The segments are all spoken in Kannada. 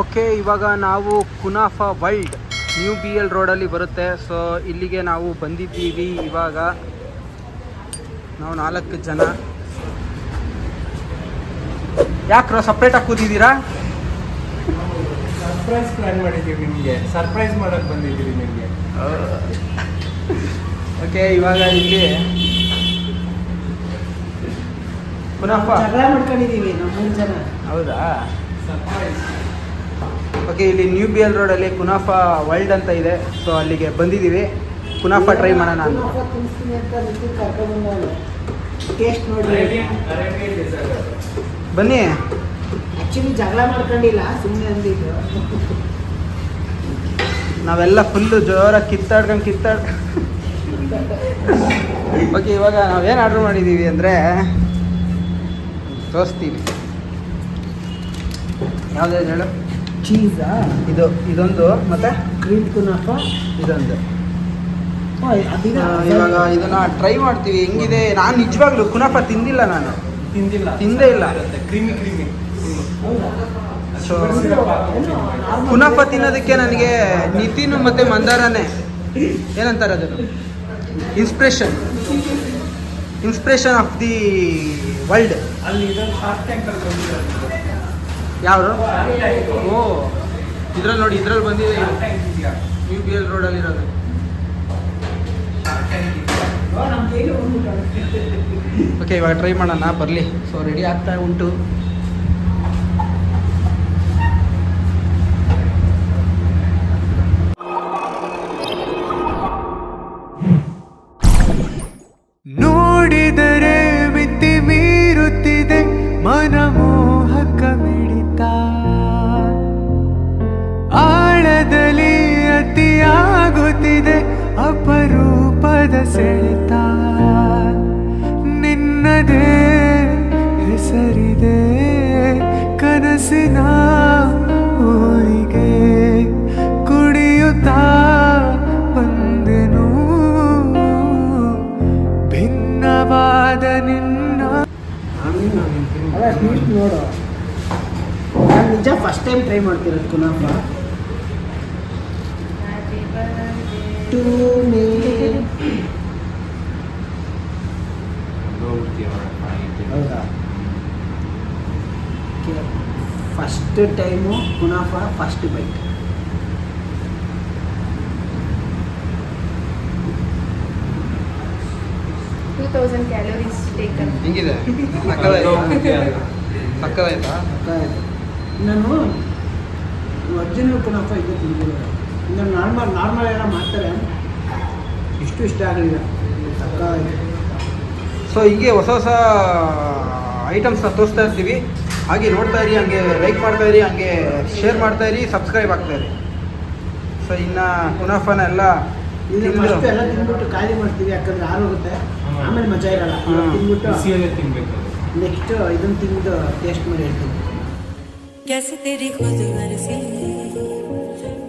ಓಕೆ ಇವಾಗ ನಾವು ಕುನಾಫಾ ವೈಲ್ಡ್ ನ್ಯೂ ಬಿ ಎಲ್ ರೋಡಲ್ಲಿ ಬರುತ್ತೆ. ಸೊ ಇಲ್ಲಿಗೆ ನಾವು ಬಂದಿದ್ದೀವಿ ಇವಾಗ. ನಾವು ನಾಲ್ಕು ಜನ. ಯಾಕ್ರೋ ಸಪ್ರೇಟಾಗಿ ಕೂತಿದ್ದೀರಾ? ಸರ್ಪ್ರೈಸ್ ಪ್ಲಾನ್ ಮಾಡಿದ್ದೀವಿ ನಿಮಗೆ. ಸರ್ಪ್ರೈಸ್ ಮಾಡೋಕ್ಕೆ ಬಂದಿದ್ದೀವಿ ನಿಮಗೆ. ಓಕೆ ಇವಾಗ ಇಲ್ಲಿ ಕುನಾಫಾ. ಜಗಳ ಮಾಡ್ಕೊಂಡಿದೀವಿ ನಾವು ಮೂರು ಜನ. ಹೌದಾ? ಸರ್ಪ್ರೈಸ್ ಓಕೆ ಇಲ್ಲಿ ನ್ಯೂ ಬಿ ಎಲ್ ರೋಡಲ್ಲಿ ಕುನಾಫಾ ವರ್ಲ್ಡ್ ಅಂತ ಇದೆ. ಸೊ ಅಲ್ಲಿಗೆ ಬಂದಿದ್ದೀವಿ. ಕುನಾಫಾ ಟ್ರೈ ಮಾಡೋಣ ಅಂತ. ಟೇಸ್ಟ್ ಡೆಸರ್ಟ್ ಬನ್ನಿ. ಆ್ಯಕ್ಚುಲಿ ಜಗಳ ಮಾಡ್ಕೊಂಡಿಲ್ಲ ಸುಮ್ಮನೆ ಅಂದಿದ್ದು. ನಾವೆಲ್ಲ ಫುಲ್ಲು ಜೋರಾಗಿ ಕಿತ್ತಾಡ್ಕೊಂಡು ಕಿತ್ತಾಡ್ ಓಕೆ ಇವಾಗ ನಾವೇನು ಆರ್ಡ್ರ್ ಮಾಡಿದ್ದೀವಿ ಅಂದರೆ ತೋರಿಸ್ತೀವಿ ಯಾವುದೇ ಹೇಳು. ಚೀಸಾ? ಇದು ಇದೊಂದು ಮತ್ತು? ಕ್ರೀಮ್ ಕುನಾಫ ಇದೊಂದು. ಇವಾಗ ಇದನ್ನ ಟ್ರೈ ಮಾಡ್ತೀವಿ. ಹೆಂಗಿದೆ? ನಾನು ನಿಜವಾಗ್ಲೂ ಕುನಾಫ ತಿಂದಿಲ್ಲ ನಾನು. ತಿಂದಿಲ್ಲ. ತಿಂದೇ ಇಲ್ಲ. Creamy creamy? ಸೊ ಏನು, ತಿನ್ನೋದಕ್ಕೆ ನನಗೆ ನಿತಿನ್ ಮತ್ತು ಮಂದಾರನೇ. ಏನಂತಾರೆ ಅದನ್ನು? Inspiration inspiration of the world ಅಲ್ಲಿ ಇದೊಂದು ಶಾರ್ಕ್ ಟ್ಯಾಂಕ್ ಯಾರು ಓ, ಇದ್ರಲ್ಲಿ ನೋಡಿ, ಇದ್ರಲ್ಲಿ ಬಂದಿದೆ ಯು ಪಿ ಎಲ್ ರೋಡಲ್ಲಿರೋದು ಇರೋದು. ಓಕೆ ಇವಾಗ ಟ್ರೈ ಮಾಡೋಣ, ಬರಲಿ. ಸೊ ರೆಡಿ ಆಗ್ತಾ ಉಂಟು. ಸೆಳೆತ ನಿನ್ನದೇ ಹೆಸರಿದೆ ಕನಸಿನ ಊರಿಗೆ. ಕುಡಿಯುತ್ತಾ ಬಂದೆನು. ಭಿನ್ನವಾದ ನಿನ್ನ ನೋಡು ನಾನು ನಿಜ ಫಸ್ಟ್ ಟೈಮ್ ಟ್ರೈ ಮಾಡ್ತಿರೋದು ಕುನಾಫಾ ಟು ಮೇ ಹೌದಾ first time Munaf first bite. Two thousand calories taken ಹೆಂಗಿದೆ? ಸಕ್ಕದಾಯ್ತಾ ಸಕ್ಕದಾಯ್ತಾ ನಾನು ಒರಿಜಿನಲ್ ಕುನಾಫಾ ಇದು ತಿಂದಿಲ್ಲ ಇನ್ನು ನಾರ್ಮಲ್ ನಾರ್ಮಲ್ ಏನೋ ಮಾಡ್ತಾರೆ. ಇಷ್ಟು ಇಷ್ಟ ಆಗಲಿಲ್ಲ. ಸಕ್ಕ ಸೊ ಹೀಗೆ ಹೊಸ ಹೊಸ ಐಟಮ್ಸ್ನ ತೋರಿಸ್ತಾ ಇರ್ತೀವಿ. ಹಾಗೆ ನೋಡ್ತಾ ಇರಿ ಹಂಗೆ ಲೈಕ್ ಮಾಡ್ತಾ ಇರಿ ಹಂಗೆ ಶೇರ್ ಮಾಡ್ತಾ ಇರಿ ಸಬ್ಸ್ಕ್ರೈಬ್ ಆಗ್ತಾ ಇರಿ ಸೊ ಇನ್ನು ಕುನಾಫಾನ ಎಲ್ಲ ಈಗ ತಿಂದು ಫಸ್ಟ್ ಎಲ್ಲ ತಿಂದ್ಬಿಟ್ಟು ಖಾಲಿ ಮಾಡ್ತೀವಿ ಯಾಕಂದ್ರೆ ಆರೋಗುತ್ತೆ ಹ್ಮ್. ಆಮೇಲೆ ಮಜಾ ಇರಲ್ಲ ಹ್ಮ್. ತಿಂದ್ಬಿಟ್ಟು ಬಿಸಿಯಲ್ಲೇ ತಿನ್ಬೇಕು ನೆಕ್ಸ್ಟ್ ಇದನ್ನ ತಿಂದು ಟೇಸ್ಟ್ ಮಾಡಿ ಹೇಳ್ತೀನಿ कैसे तेरी खुद गर्जी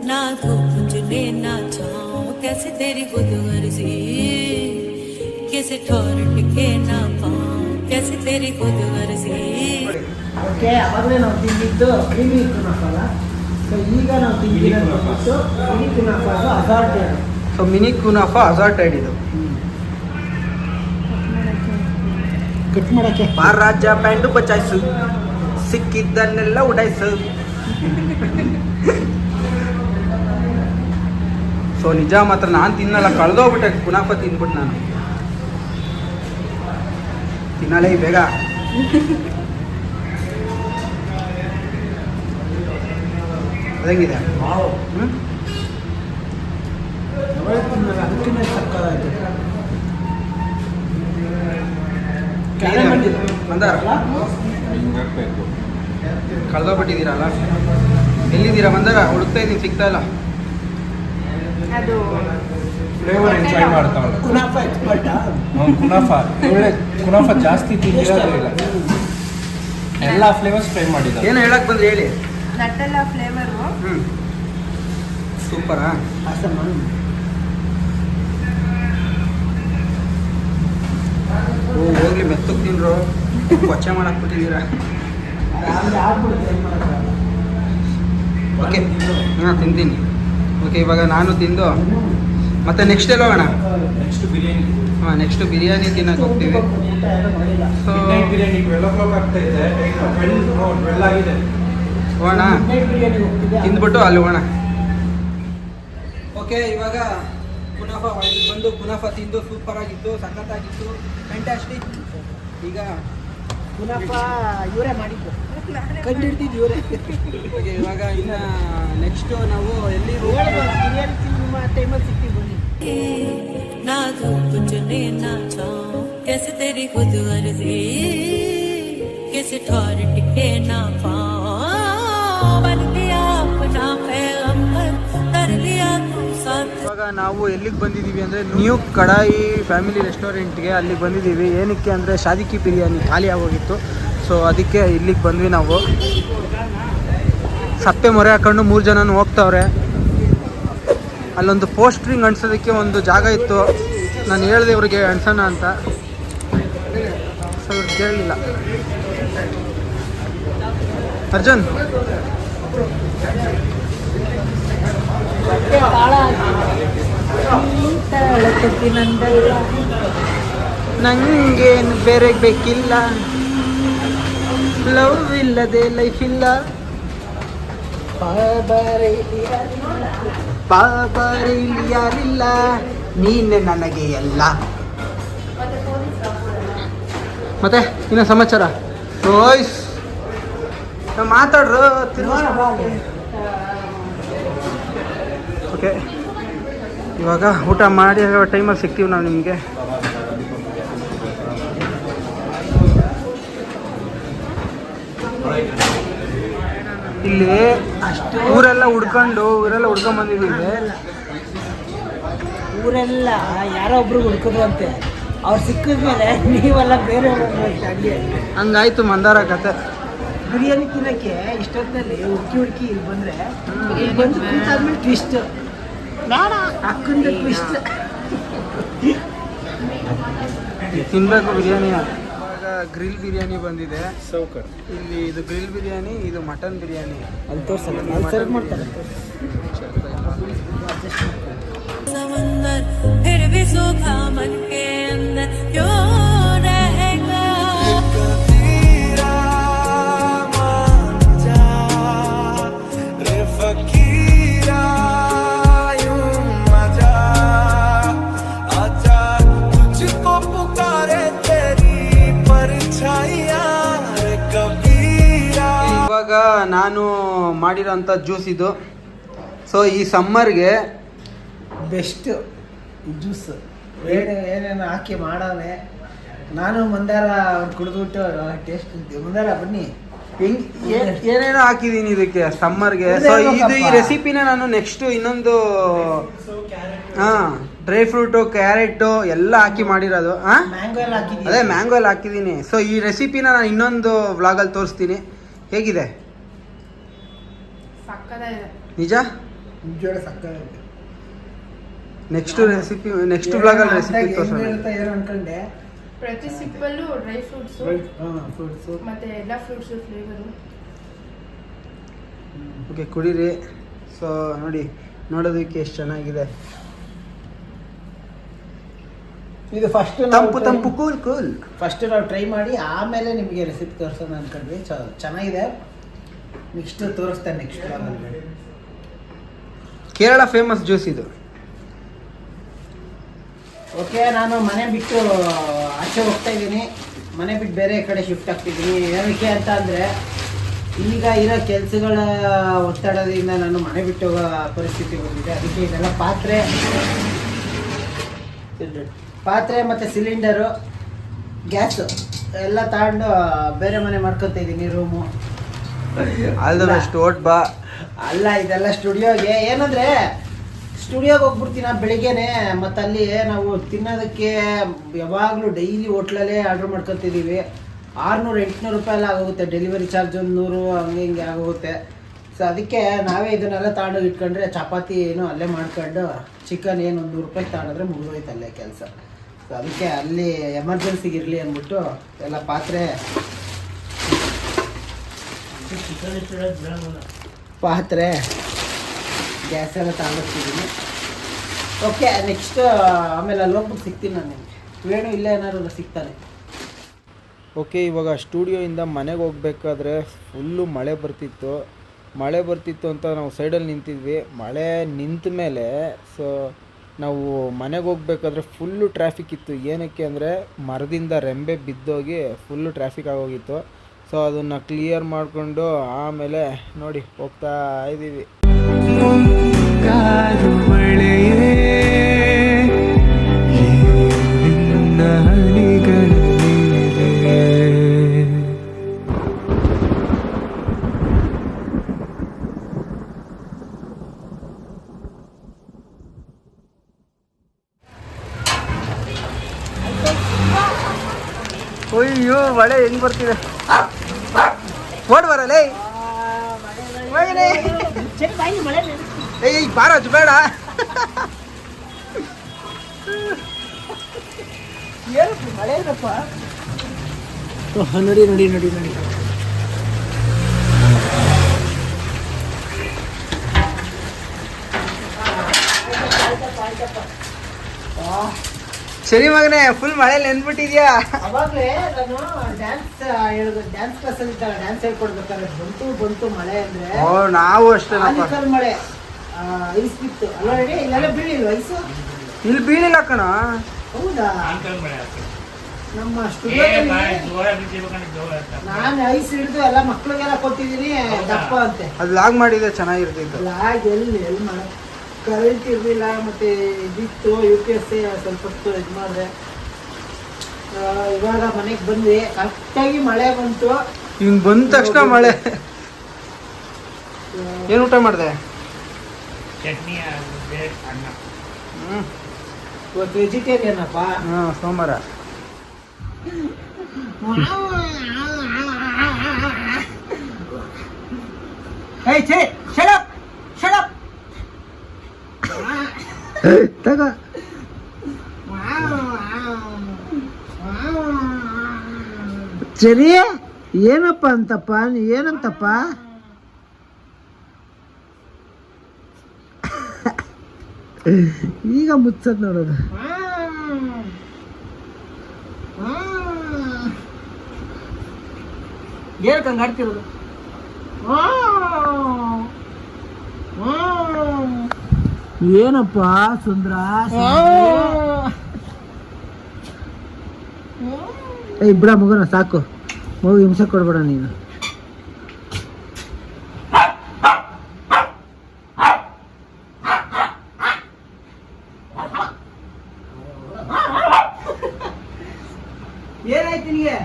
ना धूप चुने ना छाओ कैसे तेरी खुद गर्जी कैसे ठोर टिके ना पाओ कैसे तेरी खुद गर्जी ಓಕೆ ಅವಾಗಲೇ ನಾವು ತಿಂದಿದ್ದು ಮಿನಿ ಕುನಾಫಲ್ಲ ಸೊ ಈಗ ನಾವು ತಿಂದಿರೋದು ಸೊ ಕ್ರೀಮಿ ಅದು ಅಸಾರ್ಟೆಡ್ ಸೊ ಮಿನಿ ಕುನಾಫ ಅಸಾರ್ಟೆಡ್ ಇದು. ಕಟ್ ಮಾಡೋಕ್ಕೆ. ಪಾರ್ ರಾಜ್ಯ ಪ್ಯಾಂಟು ಬಚಾಯಿಸು. ಸಿಕ್ಕಿದ್ದನ್ನೆಲ್ಲ ಉಡಾಯಿಸು. ಸೊ ನಿಜ ಮಾತ್ರ ನಾನು ತಿನ್ನಲ್ಲ ಕಳೆದೋಗ್ಬಿಟ್ಟೆ ಕುನಾಫ ತಿಂದ್ಬಿಟ್ಟು ನಾನು. ತಿನ್ನಲೇ ಬೇಗ. ಅದಂಗಿದೆ ಕಳ್ದೋಗ್ಬಿಟ್ಟಿದ್ದೀರಲ್ಲ? ಎಲ್ಲಿದ್ದೀರಾ? ಮಂದಾರ ಹುಡುಕ್ತಾ ಇದ್ದೀನಿ ಸಿಗ್ತಾ ಇಲ್ಲ. ಅದು ಫ್ಲೇವರ್ ಎಂಜಾಯ್ ಮಾಡ್ತಾವಲ್ಲ. ಕುನಾಫಾ ಎಕ್ಸ್ಪರ್ಟಾ ಅವ್ನು ಕುನಾಫಾ. ಒಳ್ಳೆ ಕುನಾಫಾ ಜಾಸ್ತಿ ತಿಂದಿರೋದೇ ಇಲ್ಲ. ಎಲ್ಲ ಫ್ಲೇವರ್ಸ್ ಟ್ರೈ ಮಾಡಿದ್ದಾರೆ. ಏನು ಹೇಳಕ್ ಬಂದ್ರೆ ಹೇಳಿ? ನಟ್ಟೆಲ್ಲ ಫ್ಲೇವರು ಹ್ಞೂ ಸೂಪರಾ ಓ ಹೋಗ್ಲಿ ಮೆತ್ತಗೆ ತಿನ್ರು. ಕೊಚ್ಚೆ ಮಾಡಕ್ ಬಿಟ್ಟಿದ್ದೀರಾ? ಆಮೇಲೆ ಆಗ್ಬಿಡುತ್ತೆ ಏನು ಮಾಡೋಕ್ಕಾಗಲ್ಲ ಓಕೆ ಹಾಂ ತಿಂತೀನಿ. ಓಕೆ ಇವಾಗ ನಾನು ತಿಂದು. ಮತ್ತೆ ನೆಕ್ಸ್ಟ್ ಎಲ್ಲ ಹೋಗೋಣ? ನೆಕ್ಸ್ಟ್ ಬಿರಿಯಾನಿ. ಹಾಂ ನೆಕ್ಸ್ಟ್ ಬಿರಿಯಾನಿ ತಿನ್ನಕ್ಕೆ ಹೋಗ್ತೀವಿ. So biryani twelve o'clock ಆಗ್ತಾ ಇದೆ. ಟ್ವೆಲ್ ಟ್ವೆಲ್ ಆಗಿದೆ. ಹೋಗೋಣ ಮಿಡ್ನೈಟ್ ಬಿರಿಯಾನಿ ಹೋಗ್ತಿದ್ದೆ ತಿಂದ್ಬಿಟ್ಟು ಅಲ್ಲಿ ಹೋಗೋಣ ಓಕೆ ಇವಾಗ ಕುನಾಫಾ ಒಳಗೆ ಬಂದು ಕುನಾಫಾ ತಿಂದು ಸೂಪರ್ ಆಗಿತ್ತು ಸಖತ್ತಾಗಿತ್ತು ಫ್ಯಾಂಟಾಸ್ಟಿಕ್ ಈಗ ಪುನಃ ಇವರೇ ಮಾಡಿದ್ದು ಕಂಡು ಹಿಡ್ದಿದ್ದು ಇವರೇ ಓಕೆ ಇವಾಗ ಇನ್ನು ನೆಕ್ಸ್ಟು ನಾವು ಎಲ್ಲಿ ಬಿರಿಯಾನಿ ತಿನ್ನುವ ಟೈಮಲ್ಲಿ ಸಿಗ್ತೀವಿ ಬನ್ನಿ ना धूप चुने ना छाओ कैसे तेरी खुद अर्जी कैसे ठौर टिके ना पाओ ಇವಾಗ ನಾವು ಎಲ್ಲಿಗೆ ಬಂದಿದ್ದೀವಿ ಅಂದರೆ ನ್ಯೂ ಕಡಾಯಿ ಫ್ಯಾಮಿಲಿ ರೆಸ್ಟೋರೆಂಟ್ಗೆ ಅಲ್ಲಿಗೆ ಬಂದಿದ್ದೀವಿ ಏನಕ್ಕೆ ಅಂದರೆ ಶಾದಿಕಿ ಬಿರಿಯಾನಿ ಖಾಲಿ ಆಗೋಗಿತ್ತು. ಸೊ ಅದಕ್ಕೆ ಇಲ್ಲಿಗೆ ಬಂದ್ವಿ ನಾವು. ಸಪ್ಪೆ ಮೊರೆ ಹಾಕೊಂಡು ಮೂರು ಜನನೂ ಹೋಗ್ತಾವ್ರೆ. ಅಲ್ಲೊಂದು ಪೋಸ್ಟ್ರಿಂಗ್ ಅಂಟಿಸೋದಕ್ಕೆ ಒಂದು ಜಾಗ ಇತ್ತು. ನಾನು ಹೇಳಿದೆ ಇವ್ರಿಗೆ ಅನ್ಸೋಣ ಅಂತ. ಸೊ ಇವ್ರು ಕೇಳಲಿಲ್ಲ ಅರ್ಜುನ್. ನಂಗೇನು ಬೇರೆ ಬೇಕಿಲ್ಲ. ಲವ್ ಇಲ್ಲದೆ ಲೈಫ್ ಇಲ್ಲ. ಪಾಬಾರಿ ಯಾರಿಲ್ಲ. ನೀನೆ ನನಗೆ ಎಲ್ಲ. ಮತ್ತೆ ಇನ್ನ ಸಮಾಚಾರ? ರೋಯ್ಸ್ ಮಾತಾಡ್ರು ಓಕೆ ಇವಾಗ ಊಟ ಮಾಡಿ ಟೈಮಲ್ಲಿ ಸಿಗ್ತೀವಿ ನಾವು ನಿಮಗೆ. ಇಲ್ಲಿ ಅಷ್ಟು ಊರೆಲ್ಲ ಹುಡ್ಕೊಂಡು ಊರೆಲ್ಲ ಹುಡ್ಕೊಂಡ್ ಬಂದಿದ್ದೀವಿ ಊರೆಲ್ಲ ಯಾರೋ ಒಬ್ರು ಹುಡ್ಕಿದ್ರು ಅಂತೆ ಅವ್ರು ಸಿಕ್ಕಿದ್ಮೇಲೆ ನೀವೆಲ್ಲ ಬೇರೆ ಅಡುಗೆ. ಹಂಗಾಯ್ತು ಮಂದಾರ ಕತೆ. ಬಿರಿಯಾನಿ ತಿನ್ನಕ್ಕೆ ಇಷ್ಟೊತ್ತಿನಲ್ಲಿ ಹುಡ್ಕಿ ಹುಡ್ಕಿ ಇಲ್ಲಿ ಬಂದ್ರೆ ಇಲ್ಲಿ ಬಂದು ಕೂತಾದ್ಮೇಲೆ ಟ್ವಿಸ್ಟ್ ಬೇಡ. ಅಕ್ಕಂದು ಇಷ್ಟ ತಿನ್ಬೇಕು ಬಿರಿಯಾನಿ. ಗ್ರಿಲ್ ಬಿರಿಯಾನಿ ಬಂದಿದೆ. ಸೌಕರ್. ಇಲ್ಲಿ ಇದು ಗ್ರಿಲ್ ಬಿರಿಯಾನಿ ಇದು ಮಟನ್ ಬಿರಿಯಾನಿ. ಅಲ್ಲಿ ತೋರ್ಸಲ್ಲ. ಸರ್ವ್ ಮಾಡ್ತಾರೆ. ಅಡ್ಜಸ್ಟ್ ಮಾಡ್ತಾರೆ. ಮಾಡಿರೋಂಥ ಜ್ಯೂಸ್ ಇದು. ಸೊ ಈ ಸಮ್ಮರ್ಗೆ ಬೆಸ್ಟ್ ಜ್ಯೂಸ್ ಬೇರೆ ಏನೇನು ಹಾಕಿ ಮಾಡಾನೆ ನಾನು ಮಂದಾರ ಕುಡಿದ್ಬಿಟ್ಟು ಟೇಸ್ಟ್ ಮಂದಾರ ಬನ್ನಿ. ಏನೇನು ಹಾಕಿದೀನಿ ಇದಕ್ಕೆ ಸಮ್ಮರ್ಗೆ ಸೊ ಇದು ಈ. ರೆಸಿಪಿನ ನಾನು ನೆಕ್ಸ್ಟ್ ಇನ್ನೊಂದು ಹಾ ಡ್ರೈ ಫ್ರೂಟು ಕ್ಯಾರೆಟು ಎಲ್ಲ ಹಾಕಿ ಮಾಡಿರೋದು. ಹಾಂ ಅದೇ ಮ್ಯಾಂಗೋ ಎಲ್ಲ ಹಾಕಿದ್ದೀನಿ ಸೊ ಈ ರೆಸಿಪಿನ ನಾನು ಇನ್ನೊಂದು ವ್ಲಾಗಲ್ಲಿ ತೋರಿಸ್ತೀನಿ. ಹೇಗಿದೆ? ಸಕ್ಕದಾಗಿದೆ ನಿಜ. ನೆಕ್ಸ್ಟ್ ರೆಸಿಪಿ ನೆಕ್ಸ್ಟ್ ವ್ಲಾಗಲ್ಲಿ ರೆಸಿಪಿ ತೋರಿಸೋಣ. ಅಂತ ಏನೋ ಅನ್ಕೊಂಡೆ. ಪ್ರತಿ ಸಿಪ್ಪಲ್ಲೂ ಡ್ರೈ ಫ್ರೂಟ್ಸ್ ಫ್ರೂಟ್ಸ್ ಮತ್ತೆ ಎಲ್ಲ ಫ್ರೂಟ್ಸ್ ಫ್ಲೇವರ್ ಓಕೆ ಕುಡೀರಿ. ಸೊ ನೋಡಿ ನೋಡೋದಕ್ಕೆ ಎಷ್ಟು ಚೆನ್ನಾಗಿದೆ. ಇದು ಫಸ್ಟ್ ತಂಪು ತಂಪು ಕೂಲ್ ಕೂಲ್ ಫಸ್ಟ್ ನಾವು ಟ್ರೈ ಮಾಡಿ ಆಮೇಲೆ ನಿಮಗೆ ರೆಸಿಪಿ ತೋರಿಸೋಣ ಅನ್ಕೊಂಡ್ವಿ. ಚ- ಚೆನ್ನಾಗಿದೆ. ನೆಕ್ಸ್ಟ್ ತೋರಿಸ್ತಾರೆ ನೆಕ್ಸ್ಟ್ ಕೇರಳ ಫೇಮಸ್ ಜ್ಯೂಸ್ ಇದು. ಓಕೆ ನಾನು ಮನೆ ಬಿಟ್ಟು ಆಚೆ ಹೋಗ್ತಾ ಇದ್ದೀನಿ. ಮನೆ ಬಿಟ್ಟು ಬೇರೆ ಕಡೆ ಶಿಫ್ಟ್ ಆಗ್ತಿದ್ದೀನಿ. ಏನಕ್ಕೆ ಅಂತ ಅಂದರೆ ಈಗ ಇರೋ ಕೆಲಸಗಳ ಒತ್ತಡದಿಂದ ನಾನು ಮನೆ ಬಿಟ್ಟು ಹೋಗೋ ಪರಿಸ್ಥಿತಿ ಬಂದಿದೆ. ಅದಕ್ಕೆ ಇದೆಲ್ಲ ಪಾತ್ರೆ. ಪಾತ್ರೆ ಮತ್ತು ಸಿಲಿಂಡರು ಗ್ಯಾಸು ಎಲ್ಲ ತಗೊಂಡು ಬೇರೆ ಮನೆ ಮಾಡ್ಕೊತಾ ಇದ್ದೀನಿ ರೂಮು ಆಲ್ ದ ಬೆಸ್ಟ್ ಓಟ್ ಬಾ. ಅಲ್ಲ ಇದೆಲ್ಲ ಸ್ಟುಡಿಯೋಗೆ. ಏನಂದ್ರೆ ಸ್ಟುಡಿಯೋಗೆ ಹೋಗ್ಬಿಡ್ತೀನಿ ಬೆಳಿಗ್ಗೆನೆ ಮತ್ತು ಅಲ್ಲಿ ನಾವು ತಿನ್ನೋದಕ್ಕೆ ಯಾವಾಗಲೂ ಡೈಲಿ ಹೋಟ್ಲಲ್ಲೇ ಆರ್ಡ್ರ್ ಮಾಡ್ಕೊತಿದ್ದೀವಿ ಆರುನೂರು ಎಂಟುನೂರು ರೂಪಾಯಿ ಎಲ್ಲ ಆಗೋಗುತ್ತೆ. ಡೆಲಿವರಿ ಚಾರ್ಜ್ ಒಂದು ನೂರು ಹಂಗೆ ಹಿಂಗೆ ಆಗೋಗುತ್ತೆ. ಸೊ ಅದಕ್ಕೆ ನಾವೇ ಇದನ್ನೆಲ್ಲ ತಗೊಂಡೋಗಿ ಇಟ್ಕೊಂಡ್ರೆ ಚಪಾತಿ ಏನು ಅಲ್ಲೇ ಮಾಡ್ಕೊಂಡು ಚಿಕನ್ ಏನು ಒಂದು ನೂರು ರೂಪಾಯಿ ತಗೊಂಡ್ರೆ ಮುಗಿದೋಯ್ತು ಅಲ್ಲೇ ಕೆಲಸ. ಸೊ ಅದಕ್ಕೆ ಅಲ್ಲಿ ಎಮರ್ಜೆನ್ಸಿಗೆ ಇರಲಿ ಅಂದ್ಬಿಟ್ಟು ಎಲ್ಲ ಪಾತ್ರೆ ಪಾತ್ರೆ. ಗ್ಯಾಸ್ ಎಲ್ಲ ಓಕೆ ನೆಕ್ಸ್ಟ್ ಆಮೇಲೆ ಅಲ್ಲಿ ಹೋಗ್ಬಿಟ್ಟು ಸಿಗ್ತೀನಿ ನಾನು ನಿಮಗೆ. ವೇಣು ಇಲ್ಲೇ ಏನಾದ್ರು ಸಿಗ್ತಾನೆ. ಓಕೆ ಇವಾಗ ಸ್ಟುಡಿಯೋಯಿಂದ ಮನೆಗೆ ಹೋಗ್ಬೇಕಾದ್ರೆ ಫುಲ್ಲು ಮಳೆ ಬರ್ತಿತ್ತು. ಮಳೆ ಬರ್ತಿತ್ತು ಅಂತ ನಾವು ಸೈಡಲ್ಲಿ ನಿಂತಿದ್ವಿ. ಮಳೆ ನಿಂತ ಮೇಲೆ ಸೊ ನಾವು ಮನೆಗೆ ಹೋಗ್ಬೇಕಾದ್ರೆ ಫುಲ್ಲು ಟ್ರಾಫಿಕ್ ಇತ್ತು. ಏನಕ್ಕೆ ಅಂದರೆ ಮರದಿಂದ ರೆಂಬೆ ಬಿದ್ದೋಗಿ ಫುಲ್ಲು ಟ್ರಾಫಿಕ್ ಆಗೋಗಿತ್ತು. ಸೊ ಅದನ್ನು ಕ್ಲಿಯರ್ ಮಾಡಿಕೊಂಡು ಆಮೇಲೆ ನೋಡಿ ಹೋಗ್ತಾ ಇದ್ದೀವಿ ಅಯ್ಯೋ ಮಳೆ ಹೆಂಗ್ ಬರ್ತಿದೆ ಓಡ್ ಬರಲೇ ಏಯ್ ಬಾರಜ್ ಬೇಡ. ನೋಡಿ ನೋಡಿ ನೋಡಿ ನೋಡಿ. ಸರಿ ಮಗನೆ ಫುಲ್ ಮಳೆ ನೆನ್ಬಿಟ್ಟಿದ್ಯಾ? ಅವಾಗಲೇ ನಾನು ಡ್ಯಾನ್ಸ್ ಹೇಳಿದ ಡ್ಯಾನ್ಸ್ ಕ್ಲಾಸಲ್ಲಿ ಇದ್ದಾಗ ಡ್ಯಾನ್ಸ್ ಹೇಳ್ಕೊಡ್ಬೇಕಾದ್ರೆ ಬಂತು ಬಂತು ಮಳೆ ಅಂದ್ರೆ. ಓ ನಾವು ಅಷ್ಟೇನಪ್ಪ ಆಲಿಕಲ್ ಮಳೆ ಐಸ್ ಬಿತ್ತು ಅಲ್ಲ ರೆಡಿ ಇಲ್ಲೆಲ್ಲ ಬೀಳಿಲ್ವ ಐಸು ಇಲ್ಲಿ ಬೀಳಿಲ್ಲ ಕಣ. ಹೌದಾ? ನಮ್ಮ ಸ್ಟುಡಿಯೋದಲ್ಲಿ ನಾನು ಐಸ್ ಹಿಡಿದು ಎಲ್ಲ ಮಕ್ಳಿಗೆಲ್ಲ ಕೊಟ್ಟಿದ್ದೀನಿ ದಪ್ಪ ಅಂತೆ. ಅದು ಲಾಗ್ ಮಾಡಿದ್ರೆ ಚೆನ್ನಾಗಿರ್ತಿತ್ತು. ಲಾಗ್ ಎಲ್ಲಿ ಎಲ್ಲಿ ಮಾಡ? ಕರೆಂಟ್ ಇರಲಿಲ್ಲ ಮತ್ತೆ ಇದಿತ್ತು ಯು ಪಿ ಎಸ್ ಸ್ವಲ್ಪ ಹೊತ್ತು ಇದು ಮಾಡಿದೆ. ಇವಾಗ ಮನೆಗೆ ಬಂದ್ವಿ. ಕರೆಕ್ಟಾಗಿ ಮಳೆ ಬಂತು. ಹಿಂಗ್ ಬಂದ ತಕ್ಷಣ ಮಳೆ. ಏನು ಊಟ ಮಾಡಿದೆ? ಚಟ್ನಿ ಅನ್ನ. ಹ್ಮ್. ಇವತ್ತು ವೆಜಿಟೇರಿಯನ್ ಅಪ್ಪ. ಹ್ಮ್, ಸೋಮವಾರ. ಏಯ್ ಛೇ ಶಡಪ್ ತಗ ಸರಿ ಏನಪ್ಪ ಅಂತಪ್ಪ? ನೀ ಏನಂತಪ್ಪ? ಈಗ ಮುಚ್ಚದ್ ನೋಡೋದು ಕಂಗಾಡ್ತಿರೋದು ಆಡ್ತಿರೋದು? ಏನಪ್ಪ ಸುಂದ್ರ? ಬಿಡ ಮಗುನ ಸಾಕು. ಮಗು ಹಿಂಸೆ ಕೊಡ್ಬೇಡ ನೀನು. ಏನಾಯ್ತು ನಿಮಗೆ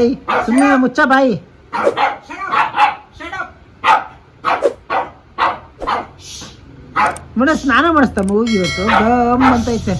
ಏಯ್ ಸುಮ್ಮನೆ ಮುಚ್ಚ ಬಾಯಿ. ಮೇಡ ಸ್ನಾನ ಮಾಡಿಸ್ತಾ ಮಗುಗೆ ಇವತ್ತು ಗಮ್ ಅಂತ ಐತೆ